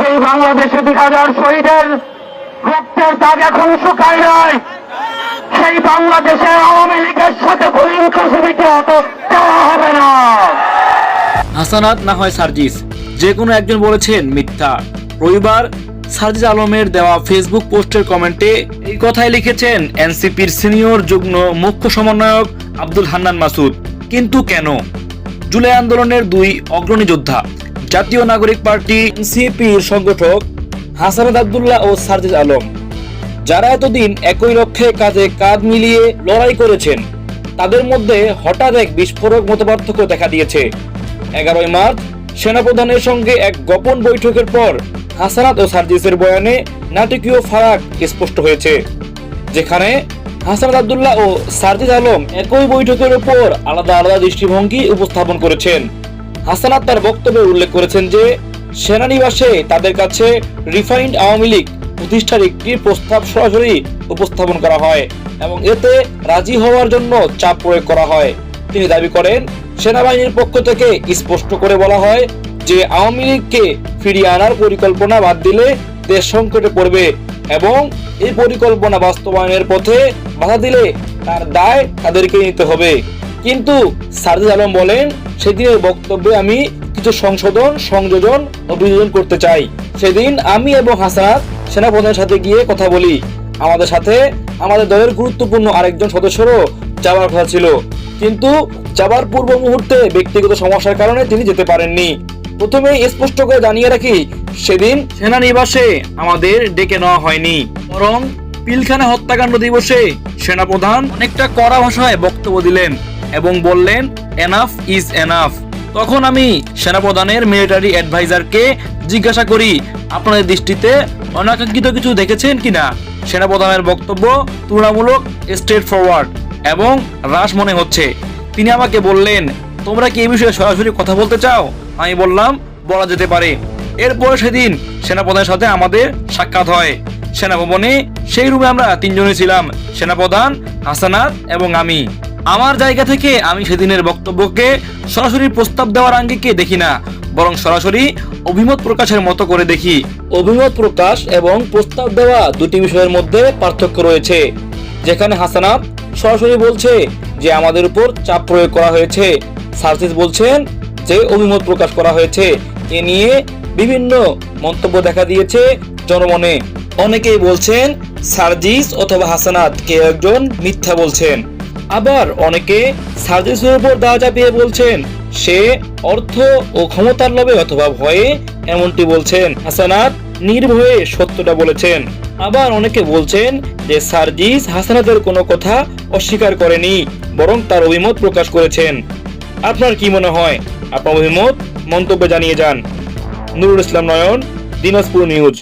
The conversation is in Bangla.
সেই বাংলাদেশে দুই হাজার শহীদের রক্তের দাগ এখন শুকায় নাই। সেই বাংলাদেশে আওয়ামী লীগের সাথে ইনক্লুসিভিটি হতে দেওয়া হবে না। হাসানাত না হয় সার্জিস, যে কোনো একজন বলেছেন মিথ্যা। রবিবার সার্জিস আলমের দেওয়া ফেসবুক পোস্টের কমেন্টে এই কথাই লিখেছেন এনসিপির সিনিয়র যুগ্ম মুখ্য সমন্বয়ক আব্দুল হান্নান মাসুদ। কিন্তু কেন? জুলাই আন্দোলনের দুই অগ্রণী যোদ্ধা জাতীয় নাগরিক পার্টি এনসিপির সংগঠক হাসানাত আবদুল্লাহ ও সার্জিস আলম। যারা এতদিন একই লক্ষ্যে কাজে কাঁধ মিলিয়ে লড়াই করেছেন, তাদের মধ্যে হঠাৎ এক বিস্ফোরক মতপার্থক্য দেখা দিয়েছে। এগারোই মার্চ, সেনাপ্রধানের সঙ্গে এক গোপন বৈঠকের পর হাসানাত ও সার্জিসের বয়ানে নাটকীয় ফারাক স্পষ্ট হয়েছে, যেখানে হাসানাত আবদুল্লাহ ও সার্জিস আলম একই বৈঠকের উপর আলাদা আলাদা দৃষ্টিভঙ্গি উপস্থাপন করেছেন। হাসানাত তার বক্তব্যে উল্লেখ করেছেন যে, সেনানিবাসে তাদের কাছে রিফাইন্ড আওয়ামী লীগ প্রতিষ্ঠার একটি প্রস্তাব সরাসরি উপস্থাপন করা হয় এবং এতে রাজি হওয়ার জন্য চাপ প্রয়োগ করা হয়। তিনি দাবি করেন, সেনাবাহিনীর পক্ষ থেকে স্পষ্ট করে বলা হয় যে, আওয়ামী লীগকে ফিরিয়ে আনার পরিকল্পনা বাদ দিলে দেশ সংকটে পড়বে এবং এই পরিকল্পনা বাস্তবায়নের পথে বাধা দিলে তার দায় তাদেরকে নিতে হবে। কিন্তু সারজিদ আলম বলেন, সেদিনের বক্তব্যে আমি কিছু সংশোধন, সংযোজন ও বিযোজন করতে চাই। সেদিন আমি এবং হাসানাত সেনাপ্রধানের সাথে গিয়ে কথা বলি। আমাদের সাথে আমাদের দলের গুরুত্বপূর্ণ আরেকজন সদস্যরও যাওয়ার কথা ছিল। কিন্তু যাবার পূর্ব মুহূর্তে ব্যক্তিগত সমস্যার কারণে তিনি যেতে পারেননি। প্রথমে স্পষ্ট করে জানিয়ে রাখি, সেদিন সেনানিবাসে আমাদের ডেকে নেওয়া হয়নি। বরং পিলখানা হত্যাকাণ্ড দিবসে সেনাপ্রধান অনেকটা কড়া ভাষায় বক্তব্য দিলেন। এবং বললেন এনাফ ইজ এনাফ তখন আমি সেনাপ্রধানের মিলিটারি অ্যাডভাইজারকে জিজ্ঞাসা করি, আপনাদের দৃষ্টিতে অনাকাঙ্ক্ষিত কিছু দেখেছেন কিনা? সেনাপ্রধানের বক্তব্য তুলনামূলক স্ট্রেট ফরওয়ার্ড এবং হ্রাস মনে হচ্ছে। তিনি আমাকে বললেন, তোমরা কি এই বিষয়ে সরাসরি কথা বলতে চাও? আমি বললাম, বলা যেতে পারে। এরপর সেদিন সেনাপ্রধানের সাথে আমাদের সাক্ষাৎ হয়। সেনাভবনে সেই রুমে আমরা তিনজনই ছিলাম, সেনাপ্রধান, হাসানাত এবং আমি। আমার জায়গা থেকে আমি সেদিনের বক্তব্যকে সরাসরি প্রস্তাব দেওয়ার আঙ্গিকে দেখি না, বরং সরাসরি অভিমত প্রকাশের মতো করে দেখি। অভিমত প্রকাশ এবং প্রস্তাব দেওয়া দুটি বিষয়ের মধ্যে পার্থক্য রয়েছে, যেখানে হাসানাত সরাসরি বলছে যে আমাদের উপর চাপ প্রয়োগ করা হয়েছে। সার্জিস বলছেন যে অভিমত প্রকাশ করা হয়েছে, এ নিয়ে বিভিন্ন মন্তব্য দেখা দিয়েছে জনমনে। অনেকেই বলছেন সার্জিস অথবা হাসানাত কেউ একজন মিথ্যা বলছেন। আবার অনেকে সার্জিসের উপর দাওয়া চাপিয়ে বলছেন, সে অর্থ ও ক্ষমতার লোভে অথবা ভয়ে এমনটি বলছেন। হাসানাত নির্ভয়ে সত্যটা বলেছেন। আবার অনেকে বলছেন যে সার্জিস হাসানাতের কোনো কথা অস্বীকার করেনি, বরং তার অভিমত প্রকাশ করেছেন। আপনার কি মনে হয়? আপনার অভিমত, মন্তব্যে জানিয়ে যান। নুরুল ইসলাম নয়ন, দিনাজপুর নিউজ।